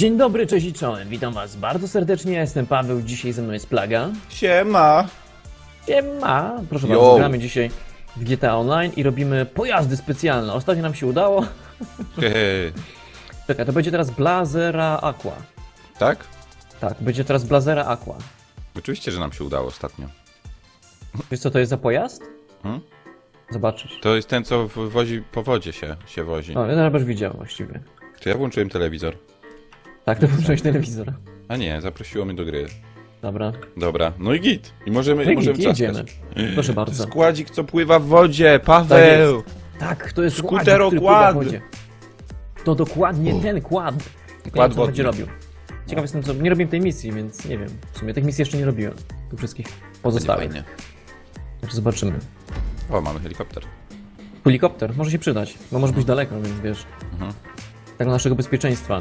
Dzień dobry, cześć i czołem. Witam was bardzo serdecznie, ja jestem Paweł, dzisiaj ze mną jest Plaga. Siema. Siema! Proszę Yo. bardzo, gramy dzisiaj w GTA Online i robimy pojazdy specjalne. Ostatnio nam się udało. Hehe. Czekaj, to będzie teraz Blazera Aqua. Tak? Tak, będzie teraz Blazera Aqua. Oczywiście, że nam się udało ostatnio. Wiesz co to jest za pojazd? Hmm? Zobaczysz. To jest ten, co w- wozi po wodzie się, się wozi. O, ja będziesz widział właściwie. Czy ja włączyłem telewizor? Tak, to włączyłeś telewizor. A nie, zaprosiło mnie do gry. Dobra. Dobra, no i git. I możemy, No i możemy git, jedziemy. trzaskać. Proszę bardzo. Składzik, co pływa w wodzie, Paweł! Tak, to jest Skutero kładzik, który pływa w kład. wodzie. To dokładnie ten kład. Tylko Kład nie wiem, co będzie wodny. robił. Ciekaw jestem, co... Nie robiłem tej misji, więc nie wiem. W sumie tych misji jeszcze nie robiłem. Tu wszystkich pozostałych. Fajnie. Także zobaczymy. O, mamy helikopter. Helikopter może się przydać, bo może być daleko, więc wiesz. Mhm. Tak dla naszego bezpieczeństwa.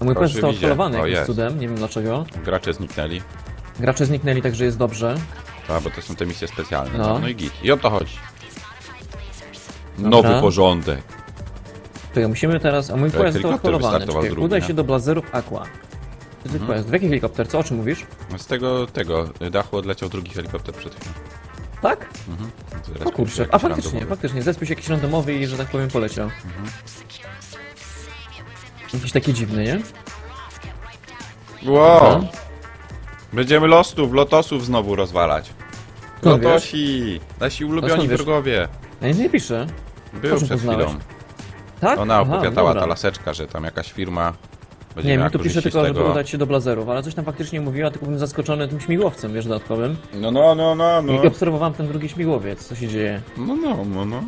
A mój pojazd został widzę. odholowany O, jakimś jest. cudem, nie wiem dlaczego. Gracze zniknęli. Gracze zniknęli, także jest dobrze. A, bo to są te misje specjalne. No. No, no i git. I o to chodzi. Nowy porządek. Czekaj, musimy teraz... A mój pojazd został helikopter odholowany. wystartował Czekaj, drugi, udaj nie? się do Blazerów Aqua. Jest pojazd. W jaki helikopter? Co o czym mówisz? Z tego, tego dachu odleciał drugi helikopter przed chwilą. Tak? Mhm. Zaraz O kurczę, a faktycznie, randomowy. faktycznie, zespół się jakiś randomowy i, że tak powiem, poleciał. Jakiś taki dziwny, nie? Wow! No. Będziemy losów, lotosów znowu rozwalać. Skąd wiesz? Lotosi! Nasi ulubioni skąd wiesz? wrogowie. Ja nic nie piszę. Był czym przed poznałeś? chwilą. Tak? Ona Aha, opowiadała, dobra. ta laseczka, że tam jakaś firma będzie Nie, miała mi tu pisze korzyści tylko, żeby tego. udać się do blazerów, ale coś tam faktycznie mówiła, tylko byłem zaskoczony tym śmigłowcem, wiesz, dodatkowym. No, no, no, no, no. I obserwowałem ten drugi śmigłowiec, co się dzieje. No, no, no, no.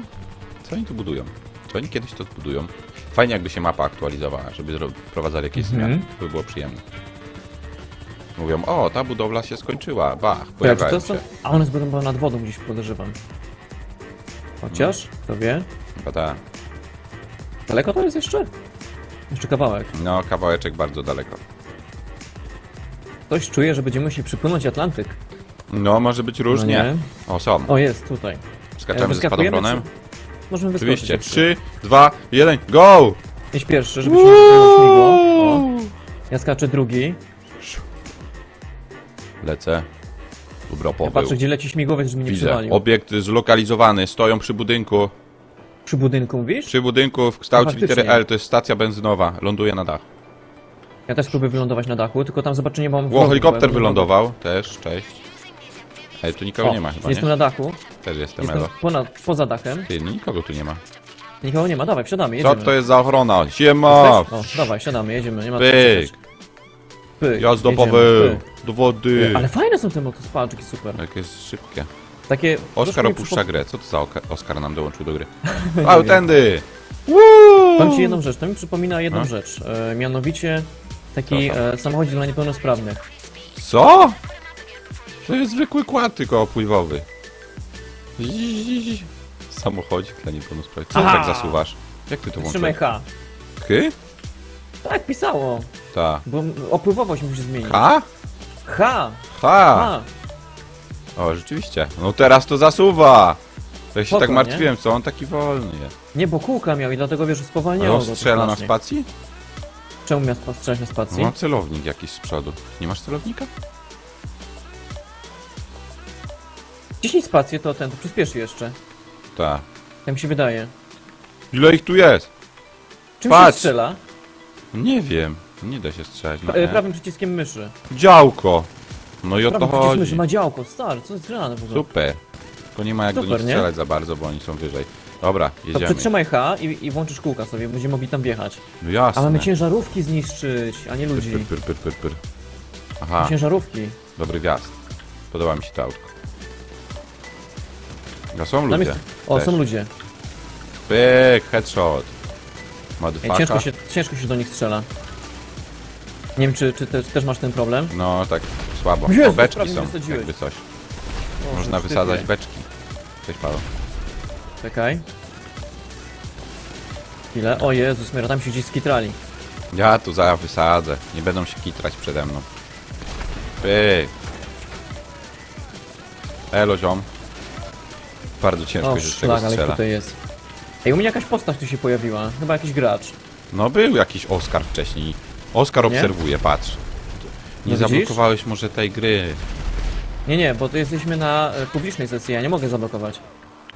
Co oni tu budują? Czy oni kiedyś to zbudują? Fajnie jakby się mapa aktualizowała, żeby wprowadzali jakieś Mhm. zmiany. To by było przyjemne. Mówią, o, ta budowla się skończyła, bach, czy pojawiają to się. są... A one zbudowane nad wodą gdzieś podejrzewam. Chociaż, kto wie? Chyba ta, Daleko to jest jeszcze? Jeszcze kawałek. no, kawałeczek bardzo daleko. Ktoś czuje, że będziemy musieli przypłynąć Atlantyk. No, może być różnie. nie? o, są. O, jest tutaj. Skaczemy ze Wyskakujemy, spadochronem. czy- Możemy wyskoczyć. Oczywiście. jak 3, 2, 1, go! Idź pierwszy, żebyś nie wypłynął śmigło. O. Ja skaczę drugi. Lecę. Dobra, Ja patrzę, gdzie leci śmigłowiec, żeby mnie nie Widzę. przywalił. Obiekt zlokalizowany. Stoją przy budynku. Przy budynku, mówisz? Przy budynku w kształcie faktycznie. litery L. To jest stacja benzynowa. Ląduje na dach. Ja też spróbuję wylądować na dachu, tylko tam zobaczę, nie mam wrogów, helikopter bo ja wylądował. Też, cześć. Ej, tu nikogo O, nie ma chyba, Jestem nie? na dachu, Też jestem, jestem Elo. ponad, poza dachem. Ty, no nikogo tu nie ma. Nikogo nie ma, dawaj, wsiadamy, Co jedziemy. to jest za ochrona? Siema! O, dawaj, siadamy, jedziemy, nie ma Pyk! Pyk, Jazdo jedziemy, Paweł! pyk. Do wody! Ale fajne są te motospalczyki, super. Jakie jest szybkie. Takie... Oskar mi opuszcza grę. Co to za oka- Oskar nam dołączył do gry? Nie A, wiem. tędy! Powiem ci jedną rzecz, to mi przypomina jedną No. rzecz, e, mianowicie taki tam? e, samochodzik dla niepełnosprawnych. Co? To jest zwykły kład tylko opływowy. Samochodzik dla niepełnosprawnych. Co Aha! tak zasuwasz? Jak ty to Trzymaj włączyłeś? H. Hy? Tak, pisało, Ta. bo opływowość musi zmienić. H? H. Ha! H. O, rzeczywiście. No teraz to zasuwa! To ja się Spoko, tak nie? martwiłem, co on taki wolny jest. Nie, bo kółka miał i dlatego wiesz, Ale spowalniało on go to strzela na strasznie. spacji? Czemu miał spa- strzelać na spacji? No, celownik jakiś z przodu. Nie masz celownika? Wciśnij spację, to ten, to przyspieszy jeszcze. Tak. Tak mi się wydaje. Ile ich tu jest? Czym się Patrz! strzela? Nie wiem. Nie da się strzelać. Pa- e, nie. prawym przyciskiem myszy. Działko! No i o to Prawy przycisk myszy chodzi. ma działko, stary, co jest grane w ogóle? Super. Tylko nie ma jak do Super, nich nie? strzelać za bardzo, bo oni są wyżej. Dobra, To jedziemy. przytrzymaj H i, i włączysz kółka sobie, będziemy mogli tam wjechać. No jasne. A mamy ciężarówki zniszczyć, a nie ludzi. Pyr, pyr, pyr, pyr, pyr. Aha, Ciężarówki. dobry wjazd. Podoba mi się to autko. No są Tam ludzie. jest... O, też. są ludzie. Pyk, headshot. Ej, ciężko, się, ciężko się do nich strzela. Nie wiem, czy, czy też, też masz ten problem? No tak słabo. Jezu, o, beczki prawie są, mnie wysadziłeś. jakby coś. O, Można wysadzać beczki. Cześć Paweł. Czekaj. Chwilę. O Jezus, Mira, tam się gdzieś skitrali. Ja tu za wysadzę. Nie będą się kitrać przede mną. Pyk. Elo ziom. Bardzo ciężko O, się z tego szlak, ale strzela. tutaj jest. Ej, u mnie jakaś postać tu się pojawiła. Chyba jakiś gracz. No był jakiś Oskar wcześniej. Oskar Nie? obserwuje, patrz. Nie No widzisz? zablokowałeś może tej gry. Nie, nie, bo tu jesteśmy na e, publicznej sesji, ja nie mogę zablokować.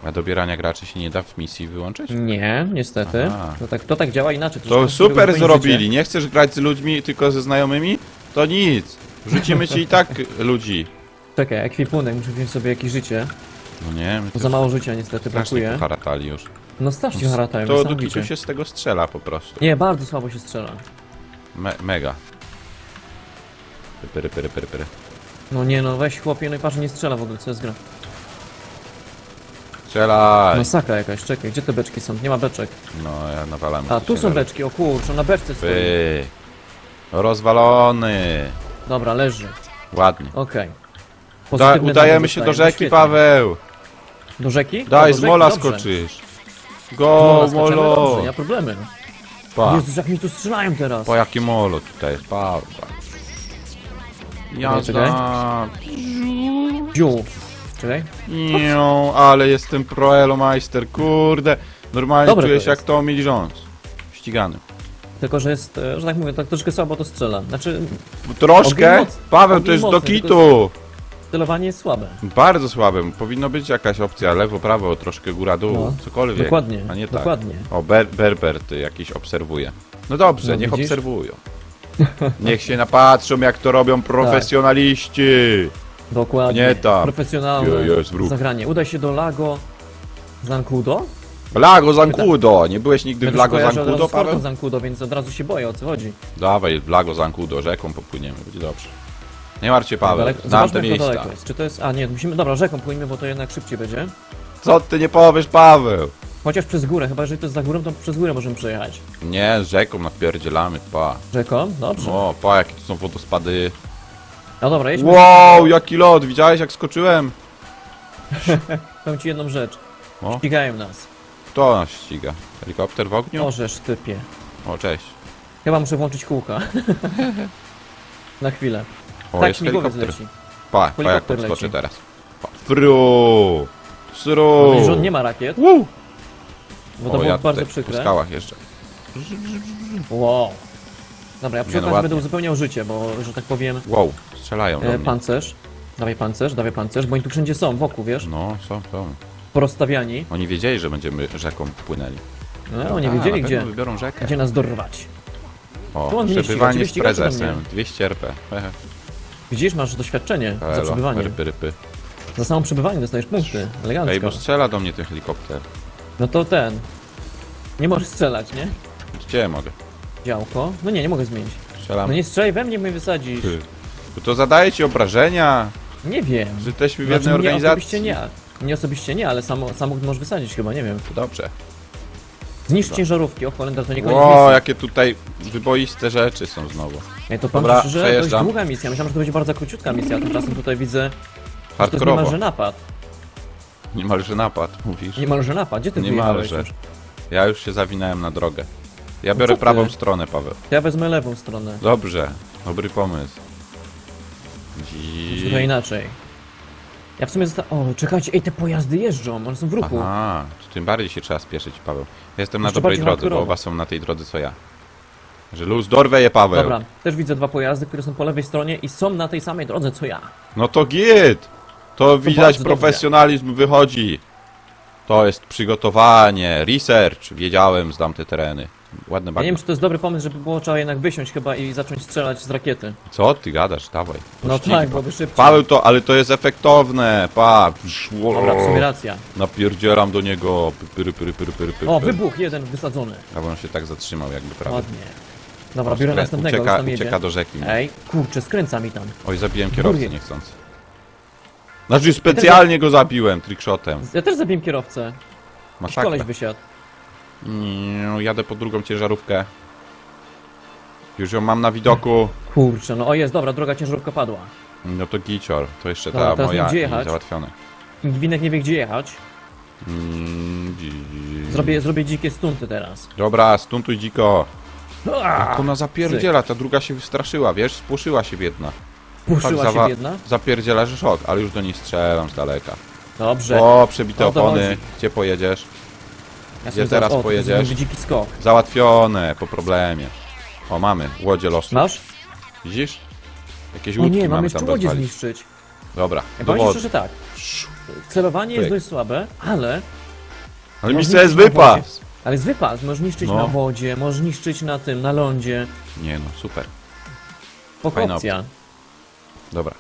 A dobierania graczy się nie da w misji wyłączyć? Nie, niestety. Aha. To tak, to tak działa inaczej. To super zrobili. Nie chcesz grać z ludźmi, tylko ze znajomymi? To nic. Wrzucimy ci i tak ludzi. Czekaj, ekwipunek, muszę wziąć sobie jakieś życie. No nie, za mało życia niestety brakuje. poharatali już. No strasznie haratają, To do niesamowicie. kitu się z tego strzela po prostu. Nie, bardzo słabo się strzela. Me mega. Pyry, pyry, pyry, pyry. No nie no, weź chłopie, no i patrz, nie strzela w ogóle, co jest gra. Strzelaj! Masakra jakaś, czekaj, gdzie te beczki są? Nie ma beczek. No, ja nawalam. A, tu są beczki, o kurczę, na beczce stoi. Py. Rozwalony. Dobra, leży, Ładnie. okej. Da, Pozytywne udajemy się do rzeki, świetnie. Paweł. Do rzeki? Daj, O, do z rzeki, mola dobrze. skoczysz. Go, mola skoczymy, molo. dobrze, nie ma problemy. Pa, Jezus, jak mi tu strzelają teraz. po jakie molo tutaj jest, pa, pa. Jazda. Czekaj. Nią, ale jestem pro Elomeister, kurde. Normalnie Dobre czuję to się jak jest. Tommy Jones. Ścigany. Tylko, że jest, e, że tak mówię, tak troszkę słabo to strzela. Znaczy, Troszkę? Ogień Paweł, to ogień jest do kitu. Celowanie jest słabe. Bardzo słabym. Powinno być jakaś opcja lewo, prawo, troszkę góra, dół, No. cokolwiek. Dokładnie, A nie tak. dokładnie. O, Ber Berbert jakiś obserwuje. No dobrze, No, niech widzisz? obserwują. Niech się napatrzą, jak to robią profesjonaliści. Dokładnie. Nie tam. Profesjonalne Je- jest wróg. zagranie. Udaj się do Lago Zancudo. Lago Zancudo! Nie byłeś nigdy w Lago Zancudo, Paweł? Zancudo, więc od razu się boję, o co chodzi. Dawaj, w Lago Zancudo, rzeką popłyniemy, będzie dobrze. Nie martw się, Paweł, Daleko- znam Zobaczmy, te jak to miejsca. daleko jest. Czy to jest... A nie, musimy... Dobra, rzeką płyniemy, bo to jednak szybciej będzie. Co ty nie powiesz, Paweł? Chociaż przez górę, chyba jeżeli to jest za górą, to przez górę możemy przejechać. Nie, rzeką napierdzielamy, pa. Rzeką? Dobrze. O, pa, jakie tu są wodospady. No dobra, jedźmy. Wow, jaki lot, widziałeś jak skoczyłem? Powiem ci jedną rzecz. O. Ścigają nas. Kto nas ściga? Helikopter w ogniu? Możesz, typie. O, cześć. Chyba muszę włączyć kółka. Na chwilę. O, tak, jest śmigłowiec helikopter. leci. Pa, pa jak Helikopter podskoczę leci. teraz. Pa. Fru! Sru! Mam że on nie ma rakiet, Woo! bo to o, było ja bardzo tutaj po przykre. skałach jeszcze. Wow. Dobra, ja przy Nie, no okazji ładnie. będę uzupełniał życie, bo, że tak powiem, Wow, strzelają do e, mnie. pancerz. Dawaj pancerz, dawaj pancerz, bo oni tu wszędzie są, wokół, wiesz? No, są, są. Porozstawiani. Oni wiedzieli, że będziemy rzeką płynęli. No, oni A, wiedzieli na gdzie, wybiorą rzekę. gdzie nas dorwać. Tu O, on przebywanie z prezesem. 200 RP. Hehe. Widzisz, masz doświadczenie za Elo, przebywanie. rypy, rypy. Za samo przebywanie dostajesz punkty. Ej, Elegancko. bo strzela do mnie ten helikopter. No to ten. Nie możesz strzelać, nie? Gdzie mogę? Działko. No nie, nie mogę zmienić. Strzelam. No nie strzelaj we mnie, mnie wysadzisz. Ty. Bo to zadaje ci obrażenia, Nie wiem. że jesteśmy w Znaczy, jednej mnie organizacji. osobiście nie. Mnie osobiście nie, ale samo, samochód możesz wysadzić chyba, nie wiem. Dobrze. Zniszcz ciężarówki, o Holender, to nie koniec Ło, misji. jakie tutaj wyboiste rzeczy są znowu. Ej, to powiem Dobra, że dość przejeżdżam. długa misja. Myślałem, że to będzie bardzo króciutka misja, a tymczasem tutaj widzę, że to jest Hardkorowo. niemalże napad. Niemalże napad, mówisz. Niemalże napad. Gdzie ty Niemalże. wyjechałeś już? Ja już się zawinąłem na drogę. Ja No biorę co ty? prawą stronę, Paweł. To ja wezmę lewą stronę. Dobrze, dobry pomysł. Dzi... inaczej. Ja w sumie zosta... O, czekajcie, ej, te pojazdy jeżdżą, one są w ruchu. Aha, to tym bardziej się trzeba spieszyć, Paweł. Ja jestem na Jeszcze dobrej bardziej drodze, bo hardkorowo. oba są na tej drodze co ja. Że luz dorwę je, Paweł. Dobra, też widzę dwa pojazdy, które są po lewej stronie i są na tej samej drodze co ja. No to git! To widać bardzo profesjonalizm wychodzi. To jest przygotowanie, research. Wiedziałem, znam te tereny. Ładne Ja nie wiem, czy to jest dobry pomysł, żeby było trzeba jednak wysiąść chyba i zacząć strzelać z rakiety. Co ty gadasz? Dawaj. No Pościgi, tak, pa. byłoby szybciej. Paweł to, ale to jest efektowne. Pa. Szło. Dobra, w sumie racja. Napierdzieram do niego. Pyry, pyry, pyry, pyry, pyry. O, wybuch jeden wysadzony. A on się tak zatrzymał jakby prawie. Ładnie. Dobra, biorę skrę- następnego, już ucieka, tam jedzie. ucieka do rzeki. Ej, kurczę, skręca mi tam. Oj, zabiłem kierowcę Burwie. niechcący. Znaczy specjalnie go zabiłem trickshotem. Ja też zabiłem kierowcę. Jakiś Masakra. koleś wysiadł. Mm, Jadę po drugą ciężarówkę. Już ją mam na widoku. Kurczę, no o jest, dobra, droga ciężarówka padła. No to gicior. To jeszcze Dobra, ta teraz moja gdzie i jechać? załatwione. Winek nie wie gdzie jechać. Mm, dzi- Zrobię, zrobię dzikie stunty teraz. Dobra, stuntuj dziko. Jak ona zapierdziela, ta druga się wystraszyła, wiesz? Spłoszyła się biedna. Puszyła się biedna? Zapierdziela, że szok, ale już do niej strzelam z daleka. Dobrze. O, przebite O to opony. chodzi. Gdzie pojedziesz? Ja Gdzie teraz o, pojedziesz? będzie dziki skok. Załatwione, po problemie. O, mamy, łodzie losu. Masz? Widzisz? Jakieś O łódki nie, mamy mamy jeszcze tam łodzie rozwalić. zniszczyć. Dobra, Ja do powiem ci wody. szczerze tak. Celowanie jest Pyk. dość słabe, ale... Ale mi możesz jest niszczyć na wypas! wodzie. Ale jest wypas, możesz niszczyć No. na wodzie, możesz niszczyć na tym, na lądzie. Nie no, super. Fajna opcja. Dobra.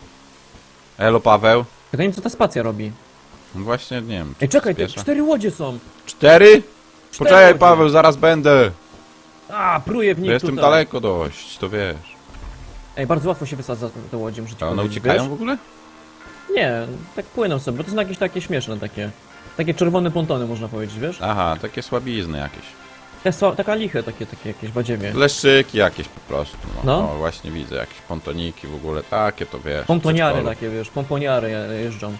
Elo, Paweł. Pytanie, co ta spacja robi? No właśnie, nie wiem. czy Ej, czekaj, te przyspiesza? cztery łodzie są. Cztery? Poczekaj, łodzie. Paweł, zaraz będę. A, pruje w Ja nich jestem tutaj. daleko dość, to wiesz. Ej, bardzo łatwo się wysadza te łodzie, muszę ci A one powiedzieć, uciekają wiesz? w ogóle? Nie, tak płyną sobie, bo to są jakieś takie śmieszne takie. Takie czerwone pontony można powiedzieć, wiesz? Aha, takie słabizny jakieś. Te są, taka liche, takie, takie jakieś badziewie. Leszczyki jakieś po prostu. No, No. O, właśnie widzę, jakieś pontoniki w ogóle, takie to wiesz. przedszkolu. takie, wiesz, pomponiary je- jeżdżą.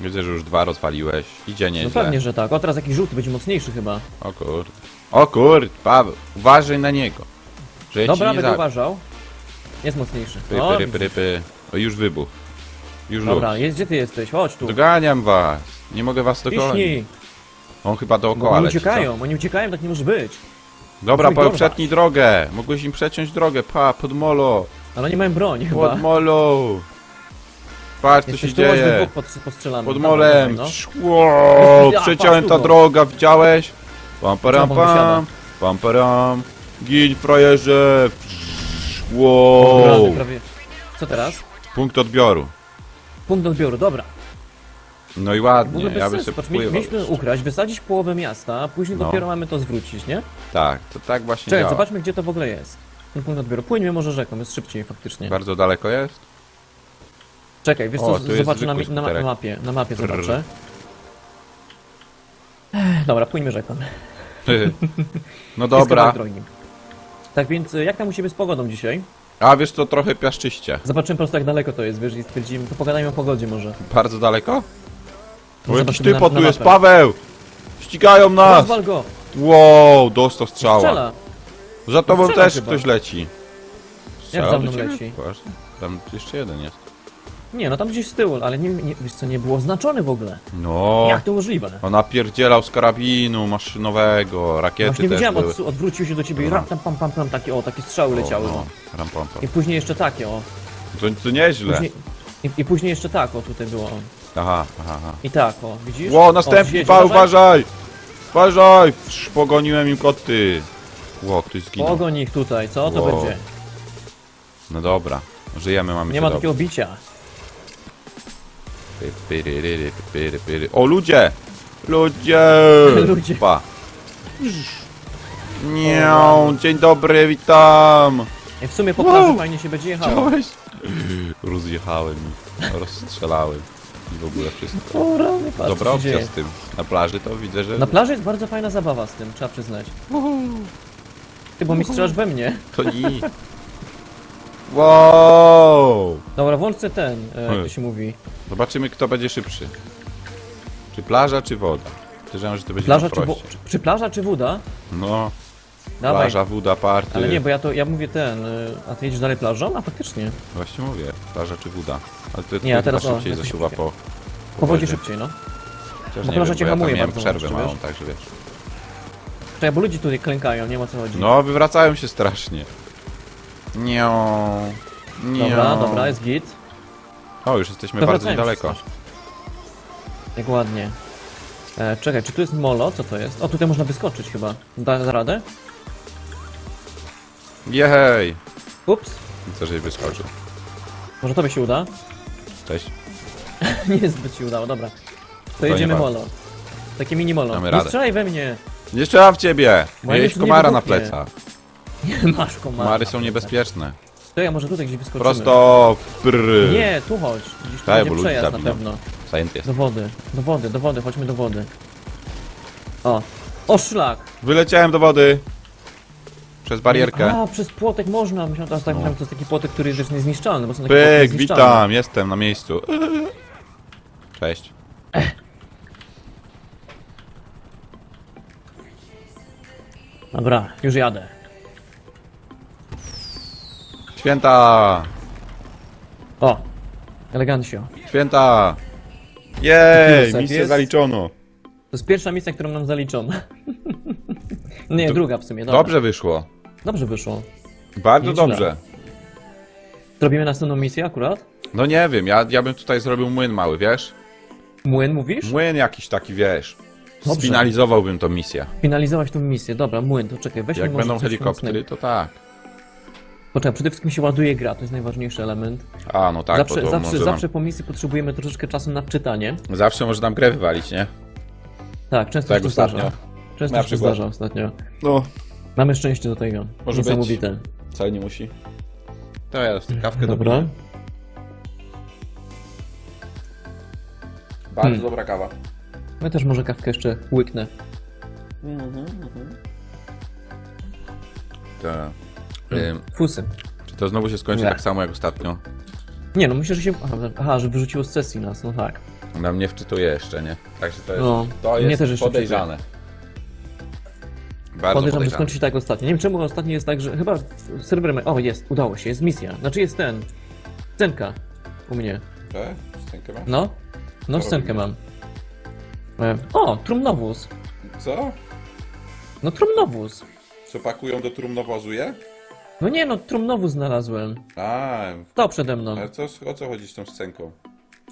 Widzę, że już dwa rozwaliłeś. Idzie No nieźle. pewnie, że tak. O, teraz jakiś żółty będzie mocniejszy chyba. O kurde. O kurde, Paweł, uważaj na niego. Że ja Dobra, ci nie będę za... uważał. Jest mocniejszy. Py, O, py, py. O, już wybuch. Już Dobra, luz. jest, gdzie ty jesteś? Chodź tu. Doganiam was. Nie mogę was dogonić. On chyba Bo dookoła oni leci, uciekają, oni uciekają, tak nie może być. Dobra, Paweł, dorwać. przetnij drogę. Mogłeś im przeciąć drogę. Pa, pod molo. Ale oni mają broń chyba. Pod molo. Patrz, co się dzieje. pod, postrzelamy. Pod Dawaj, molem. Szło, Ja, przeciąłem patrz, ta tu, droga, widziałeś? Pam param wysiada? pam. Pam param. Gin frajerze. no. Wow. Rany prawie. Co teraz? Punkt odbioru. Punkt odbioru, dobra. No i W ładnie, ogóle bez ja bym sensu. sobie Patrz, mi- pływał. mieliśmy ukraść, wysadzić połowę miasta, a później No. dopiero mamy to zwrócić, nie? Tak, to tak właśnie Czekaj, działa. zobaczmy gdzie to w ogóle jest. Ten punkt odbioru. Płyńmy może rzeką, jest szybciej faktycznie. Bardzo daleko jest? Czekaj, wiesz co, tu jest zobaczę na, na, na mapie, na mapie Brrr. zobaczę. Dobra, płyńmy rzeką. no Jest dobra. Tak więc, y, jak tam u Ciebie z pogodą dzisiaj? A wiesz co, trochę piaszczyście. Zobaczymy po prostu jak daleko to jest, wiesz, i stwierdzimy, to pogadajmy o pogodzie może. Bardzo daleko? No jakiś typo na- tu na jest, mapę. Paweł! Ścigają nas! Rozwal go! Wow, dostał strzała. Strzela! Za tobą Strzela też chyba. ktoś leci. Strzela za do mną leci? Tam jeszcze jeden jest. Nie, no tam gdzieś z tyłu, ale nie, nie, wiesz co, nie było oznaczone w ogóle. No. Jak to możliwe? On napierdzielał z karabinu maszynowego, rakiety Właśnie też widziałem, były. odsu- odwrócił się do ciebie i No. ram, tam, pam, pam, pam, takie, o, takie strzały leciały. No. no. Ram, pam, pam. I później jeszcze takie, o. To, to nieźle. Później, i, I później jeszcze tak, o, tutaj było. o. Aha, aha, aha. I tak, o, widzisz? Ło, następny, pa, uważaj. uważaj! Pogoniłem im koty. Ło, ktoś zginął. Pogoń ich tutaj, co to Wow. będzie? No dobra, żyjemy, mamy Nie się ma dobrze. takiego bicia. Pyry, pyry. O, ludzie! Ludzie! Ludzie. Pa. Nią, dzień dobry, witam! I w sumie po Wow. plaży fajnie się będzie jechało. Chciałeś? Rozjechałem ich, rozstrzelałem i w ogóle wszystko. Patrz, Dobra co się opcja dzieje. z tym. Na plaży to widzę, że Na plaży jest bardzo fajna zabawa z tym, trzeba przyznać. Ty, bo mi strzelasz we mnie. to nic. Wow! Dobra, włącz sobie ten, e, jak to Hmm. się mówi. Zobaczymy, kto będzie szybszy. Czy plaża, czy woda? Podejrzewam, że to będzie Plaża czy, wo- prościej. czy, czy plaża czy woda? No, Dawaj. plaża, woda, party. Ale nie, bo ja to, ja mówię ten, e, a ty jedziesz dalej plażą? A faktycznie. Właśnie mówię, plaża czy woda. Ale to Nie, a teraz o, szybciej jakoś zasuwa szybciej. po... Po wodzie wodzie. szybciej, no. Chociaż bo nie plaża wiem, cię bo ja tam hamuje miałem bardzo przerwę mocno, małą, wiesz? także wiesz. Czekaj, bo ludzie tutaj klękają, nie ma co chodzi. No, wywracają się strasznie. Nią. Nią. Dobra, dobra, jest git. O, już jesteśmy To bardzo wracajmy niedaleko. przecież. Jak ładnie. E, czekaj, czy tu jest molo? Co to jest? O, tutaj można wyskoczyć chyba. Da, da radę? Jej! Ups. Co, żeś wyskoczył. Może tobie się uda? Cześć. nie zbyt się udało, dobra. To nie jedziemy bardzo. molo. Takie mini molo. Damy Nie radę. strzelaj we mnie! Nie strzelam w ciebie! Bo ja Miałeś nie komara na wybuchnie. plecach. Nie masz. Komary są niebezpieczne. To ja może tutaj gdzieś wyskoczymy. Prosto w brr. Nie, tu chodź. Gdzieś tu będzie ludzi przejazd na zabiją. pewno. Jest. Do wody, do wody, do wody, chodźmy do wody. O. O, szlak! Wyleciałem do wody. Przez barierkę. A, przez płotek można. Myślałem, teraz tak, No. myślałem, to jest taki płotek, który jest niezniszczalny, bo są takie Pyk, niezniszczalne. witam, jestem na miejscu. Cześć. Dobra, już jadę. Święta! O, elegancio. Święta! Jej, misję jest? zaliczono. To jest pierwsza misja, którą nam zaliczono. Nie, druga w sumie, dobra. Dobrze wyszło. Dobrze wyszło. Bardzo Nieźle. dobrze. Zrobimy następną misję akurat? No nie wiem, ja, ja bym tutaj zrobił młyn mały, wiesz? Młyn mówisz? Młyn jakiś taki, wiesz. Dobrze. Sfinalizowałbym tą misję. Finalizować tą misję. Dobra, młyn, to czekaj, weźmy Jak może będą coś helikoptery, mocnego. to tak. Poczekaj, przede wszystkim się ładuje gra, to jest najważniejszy element. A, no tak, zawsze, bo to zawsze, może, zawsze po misji potrzebujemy troszeczkę czasu na wczytanie. nam, zawsze może nam grę wywalić, nie? Tak, często Tak się to ostatnio. zdarza. Często Na się przykład. zdarza ostatnio. No, Mamy szczęście do tego. Może być. Niesamowite. wcale nie musi. To ja kawkę Dobra. dobiję. Bardzo Hmm. dobra kawa. Ja też może kawkę jeszcze łyknę. Tak. Ym, Fusy. czy to znowu się skończy Nie. tak samo jak ostatnio? Nie no, myślę, że się... Aha, że wyrzuciło z sesji nas, no tak. Na mnie wczytuje jeszcze, nie? Także to jest, No, to mnie jest też jeszcze podejrzane. Bardzo Podejrzewam, że podejrzane. skończy się tak ostatnio. Nie wiem czemu ostatnio jest tak, że chyba serwer... ma- O, jest, udało się, jest misja. Znaczy jest ten... Scenka. U mnie. Tak? Scenkę masz? No. No, Co scenkę robimy? mam. E, O, trumnowóz. Co? No trumnowóz. Co pakują do trumnowozu je? No nie no, trumnowóz znalazłem. A, To przede mną. ale co, o co chodzi z tą scenką?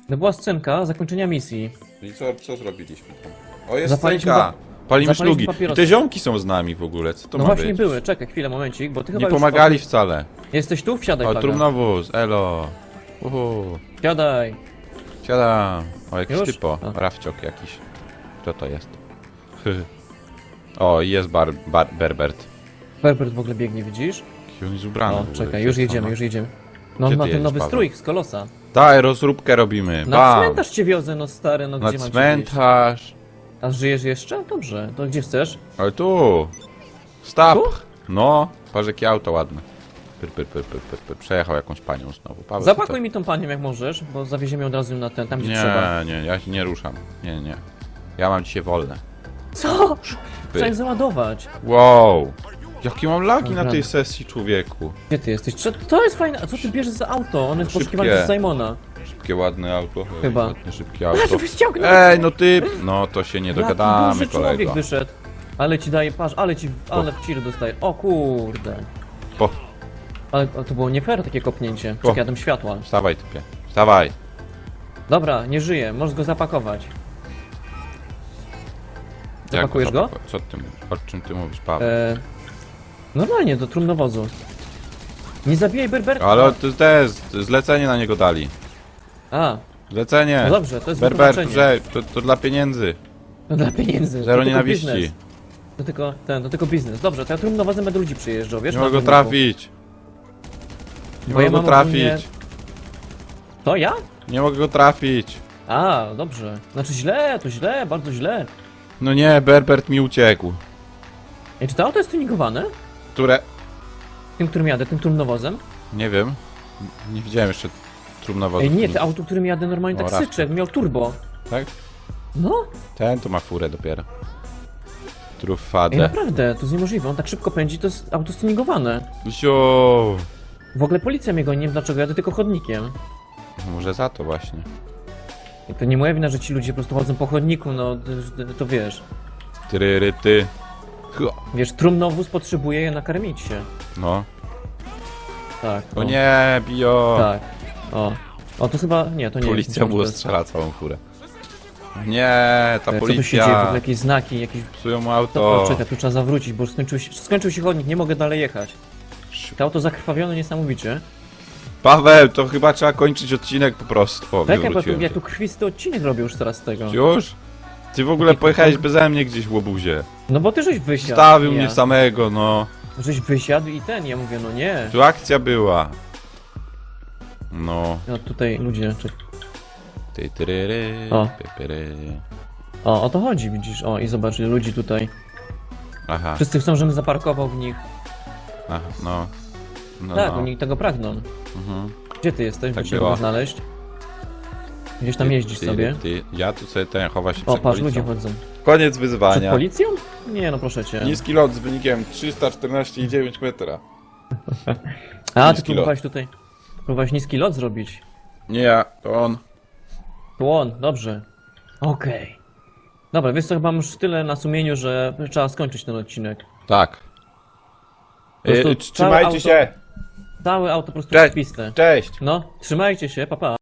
No była scenka zakończenia misji. I co, co zrobiliśmy tam? O, jest Zapaliśmy scenka! Palimy szlugi. I te ziomki są z nami w ogóle, co to no ma właśnie być? były, czekaj chwilę, momencik, bo ty chyba Nie już... pomagali wcale. Jesteś tu? Wsiadaj, O, Plaga. trumnowóz, elo. Uhu. Wsiadaj. Siadam. O, jakiś Już? typo. A. Rafciok jakiś. Kto to jest? o, i jest bar, bar, Berbert. Berbert w ogóle biegnie, widzisz? Jaki on jest ubrany O, w ogóle, czekaj, już jedziemy, już jedziemy. No Gdzie on ma ty ten jedziesz, nowy Paweł? strój z kolosa. Daj, rozróbkę robimy. Na Bam. cmentarz cię wiozę, no stary, no Na gdzie mam cię cmentarz. wieźć? A żyjesz jeszcze? Dobrze, to gdzie chcesz? Ale tu. Stop. Tu? No, patrz jakie auto ładne. Pyr, pyr, pyr, pyr, pyr, pyr. Przejechał jakąś panią znowu. Paweł, Zapakuj mi tą panią jak możesz, bo zawieziemy ją od razu na ten, tam gdzie trzeba. Nie, nie, ja się nie ruszam. Nie, nie. Ja mam dzisiaj wolne. Co? Trzeba ich załadować. Wow. Jakie mam lagi na tej sesji, człowieku. Gdzie ty jesteś? Trze- To jest fajne. A co ty bierzesz za auto? On jest Szybkie. poszukiwany przez Simona. Szybkie, ładne auto. Chyba. Ładne, szybkie auto. Żeby. Ej, no ty! No to się nie Jaki dogadamy, duży człowiek kolego. wyszedł. Ale ci daje, patrz, ale ci, ale w ciry dostaje. O kurde. Po, Ale to było nie fair takie kopnięcie. O. Czekaj, jadę światła. wstawaj typie. Wstawaj. Dobra, nie żyje, możesz go zapakować. Jak Zapakujesz go? Co ty mówisz? O czym ty mówisz, Paweł? E, normalnie, do trumnowozu. Nie zabijaj Berberta. Ale to jest zlecenie na niego dali. A, Zlecenie. no dobrze, to jest Berber, wytłumaczenie. że to, to dla pieniędzy. To dla pieniędzy. Zero to tylko nienawiści. biznes. To tylko, ten, to tylko biznes. Dobrze, to ja trumnowozem będę ludzi przyjeżdżał, wiesz? Nie na mogę go trafić. Nie Bo ja mogę go mam ogólnie- trafić. To ja? Nie mogę go trafić. A, dobrze. Znaczy źle, to źle, bardzo źle. No nie, Berbert mi uciekł. Ej, czy to auto jest tuningowane? Które? Tym, którym jadę, tym trumnowozem? Nie wiem. Nie widziałem jeszcze trumnowozu. Ej, nie, to auto, którym jadę normalnie tak jak miał turbo. Tak? No, Ten to ma furę dopiero. ej, Trufadę. naprawdę, to jest niemożliwe. On tak szybko pędzi, to jest auto stuningowane. Zio. W ogóle policja mnie goni, nie wiem dlaczego, jadę tylko chodnikiem. Może za to właśnie. To nie moja wina, że ci ludzie po prostu chodzą po chodniku, no to, to wiesz. Tyryry, ty. Ho. Wiesz, trumnowóz potrzebuje je nakarmić się. No. Tak. O nie, bio. Tak. O. O, to chyba, nie, to nie Policja myślałem, mu jest- strzela całą furę. Nie, ta E, Co tu się dzieje? W policja. ogóle jakieś znaki, jakieś... Psują mu To, auto. czekaj, tu trzeba zawrócić, bo skończył się, skończył się chodnik, nie mogę dalej jechać. To auto zakrwawione niesamowicie. Paweł, to chyba trzeba kończyć odcinek po prostu. O, Czekaj, bo tu, ja się. tu krwisty odcinek robię już teraz z tego. Już? Ty w ogóle pojechałeś beze mnie gdzieś w łobuzie. No bo ty żeś wysiadł. Stawił nie mnie samego, no. Żeś wysiadł i ten, ja mówię, no nie. Tu akcja była. No. No tutaj ludzie, czy... Ty, tyryry, O. pypyry. O, o to chodzi, widzisz, o i zobacz, ile ludzi tutaj. Aha, Wszyscy chcą, żebym zaparkował w nich. aha, no. No, tak, no. oni tego pragną. Mhm. Gdzie ty jesteś, Tak by cię było. mogę znaleźć? Gdzieś tam jeździsz ty, sobie. Ty, ja tu sobie ten chowa się O, przed patrz, policją. ludzie chodzą. Koniec Przed wyzwania. policją? Nie, no proszę cię. Niski lot z wynikiem 314,9 metra. A, ty niski próbowałeś tutaj... Próbowałeś niski lot zrobić. Nie ja, to on. To on, dobrze. Okej. Dobra, wiesz co, chyba mam już tyle na sumieniu, że trzeba skończyć ten odcinek. Tak. Po prostu całe trzymajcie auto- się. Całe auto po prostu Cześć. piste. Cześć. No, trzymajcie się, papa. Pa.